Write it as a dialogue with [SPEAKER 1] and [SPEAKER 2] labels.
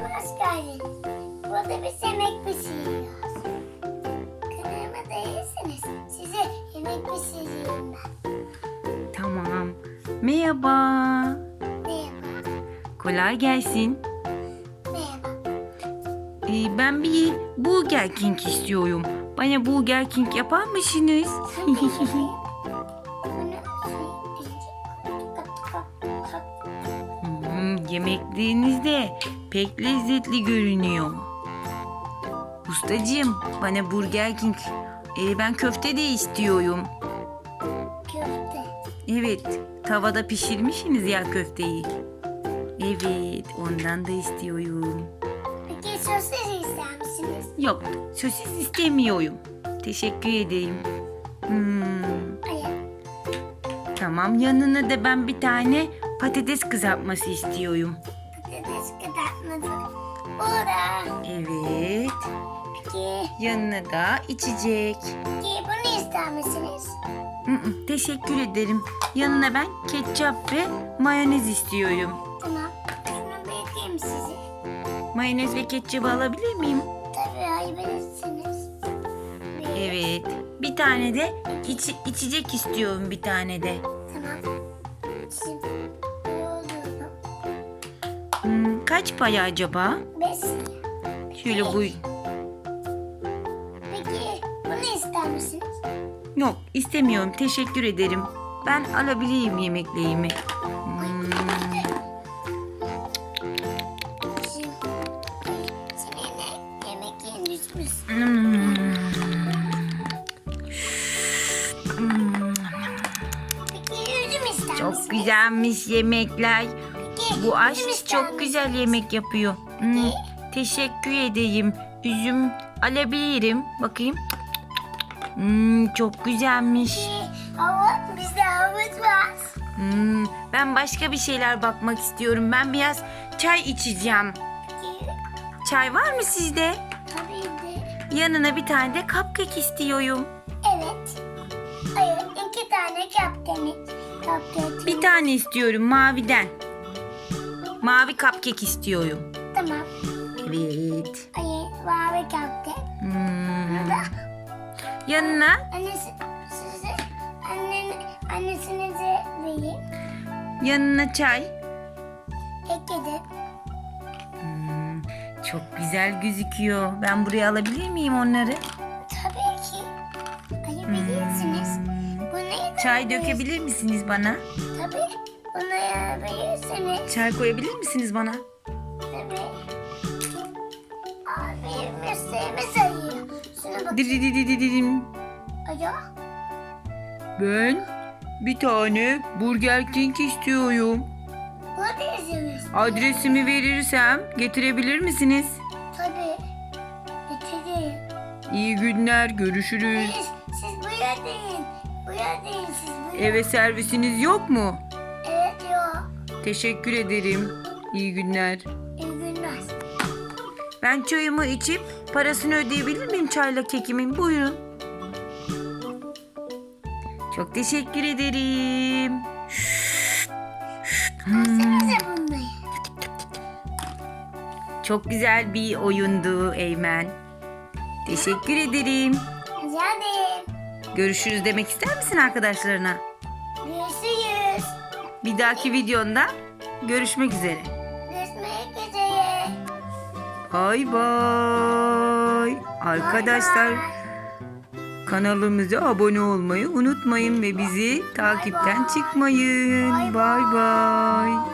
[SPEAKER 1] Kanalıma hoş geldiniz. Burada biz yemek pişiriyoruz. Kanalıma değilseniz size yemek pişireyim ben.
[SPEAKER 2] Tamam. Merhaba.
[SPEAKER 1] Merhaba.
[SPEAKER 2] Kolay gelsin.
[SPEAKER 1] Merhaba.
[SPEAKER 2] Ee, ben bir Burger King istiyorum. Bana Burger King yapar mısınız?
[SPEAKER 1] Şey-
[SPEAKER 2] Hmm, yemekleriniz de pek lezzetli görünüyor. Ustacığım bana Burger King. Ee, ben köfte de istiyorum.
[SPEAKER 1] köfte.
[SPEAKER 2] Evet, tavada pişirmişsiniz ya köfteyi. Evet, ondan da istiyorum.
[SPEAKER 1] Peki sosis ister misiniz?
[SPEAKER 2] Yok, sosis istemiyorum. Teşekkür ederim. Hmm,
[SPEAKER 1] Hayır.
[SPEAKER 2] tamam, yanına da ben bir tane patates kızartması istiyorum.
[SPEAKER 1] Patates kızartması. Burada.
[SPEAKER 2] Evet,
[SPEAKER 1] Peki.
[SPEAKER 2] yanına da içecek.
[SPEAKER 1] Peki bunu ister misiniz?
[SPEAKER 2] Hı hı, Teşekkür ederim. Yanına ben ketçap ve mayonez istiyorum.
[SPEAKER 1] Tamam. Şunu bekleyin sizi.
[SPEAKER 2] Mayonez ve ketçabı alabilir miyim?
[SPEAKER 1] Tabii. Bir-
[SPEAKER 2] Evet. Bir tane de iç- içecek istiyorum bir tane de. Kaç para acaba?
[SPEAKER 1] Beş.
[SPEAKER 2] Şöyle bu...
[SPEAKER 1] Peki bunu ister misiniz?
[SPEAKER 2] Yok istemiyorum. Teşekkür ederim. Ben alabilirim yemeklerimi. Hmm, hmm. Hmm,
[SPEAKER 1] Peki üzüm ister
[SPEAKER 2] Çok
[SPEAKER 1] misiniz?
[SPEAKER 2] güzelmiş yemekler. Bu
[SPEAKER 1] ister
[SPEAKER 2] çok güzel yemek yapıyor. Hmm, teşekkür edeyim. Üzüm alabilirim. Bakayım. Hmm, çok güzelmiş.
[SPEAKER 1] Havuç bizde havuç var.
[SPEAKER 2] Hmm, ben başka bir şeyler bakmak istiyorum. Ben biraz çay içeceğim. Çay var mı sizde?
[SPEAKER 1] tabii de.
[SPEAKER 2] Yanına bir tane de cupcake istiyorum.
[SPEAKER 1] Evet. Hayır iki tane kapteni. Kapteni.
[SPEAKER 2] Bir tane istiyorum maviden. Mavi cupcake istiyorum.
[SPEAKER 1] Tamam.
[SPEAKER 2] Evet.
[SPEAKER 1] Hayır mavi kapten.
[SPEAKER 2] Hmm.
[SPEAKER 1] Da
[SPEAKER 2] Yanına
[SPEAKER 1] annesi size annen annesinize vereyim.
[SPEAKER 2] yanına çay.
[SPEAKER 1] De.
[SPEAKER 2] Hmm, çok güzel gözüküyor. Ben buraya alabilir miyim onları?
[SPEAKER 1] Tabii ki. Ayırabilirsiniz.
[SPEAKER 2] Hmm.
[SPEAKER 1] Bunu
[SPEAKER 2] Çay dökebilir misiniz bana?
[SPEAKER 1] Tabii. Ayırabilirsiniz.
[SPEAKER 2] Çay koyabilir misiniz bana?
[SPEAKER 1] Tabii. Abi mesleğimiz ayıyor. Şuna bak.
[SPEAKER 2] Didididididim.
[SPEAKER 1] Alo.
[SPEAKER 2] Ben bir tane Burger King istiyorum. Adresimi verirsem getirebilir misiniz?
[SPEAKER 1] Tabii. Getireyim.
[SPEAKER 2] İyi günler, görüşürüz.
[SPEAKER 1] Siz, siz buraya deyin. Deyin siz buraya.
[SPEAKER 2] Eve servisiniz yok mu? Teşekkür ederim. İyi günler.
[SPEAKER 1] İyi günler.
[SPEAKER 2] Ben çayımı içip parasını ödeyebilir miyim çayla kekimin? Buyurun. Çok teşekkür ederim.
[SPEAKER 1] Bunları.
[SPEAKER 2] Çok güzel bir oyundu Eymen. Teşekkür ederim.
[SPEAKER 1] Rica ederim.
[SPEAKER 2] Görüşürüz demek ister misin arkadaşlarına? Bir dahaki videonda görüşmek üzere.
[SPEAKER 1] Görüşmek üzere.
[SPEAKER 2] Bay bay. Arkadaşlar kanalımıza abone olmayı unutmayın ve bizi takipten çıkmayın. Bay bay.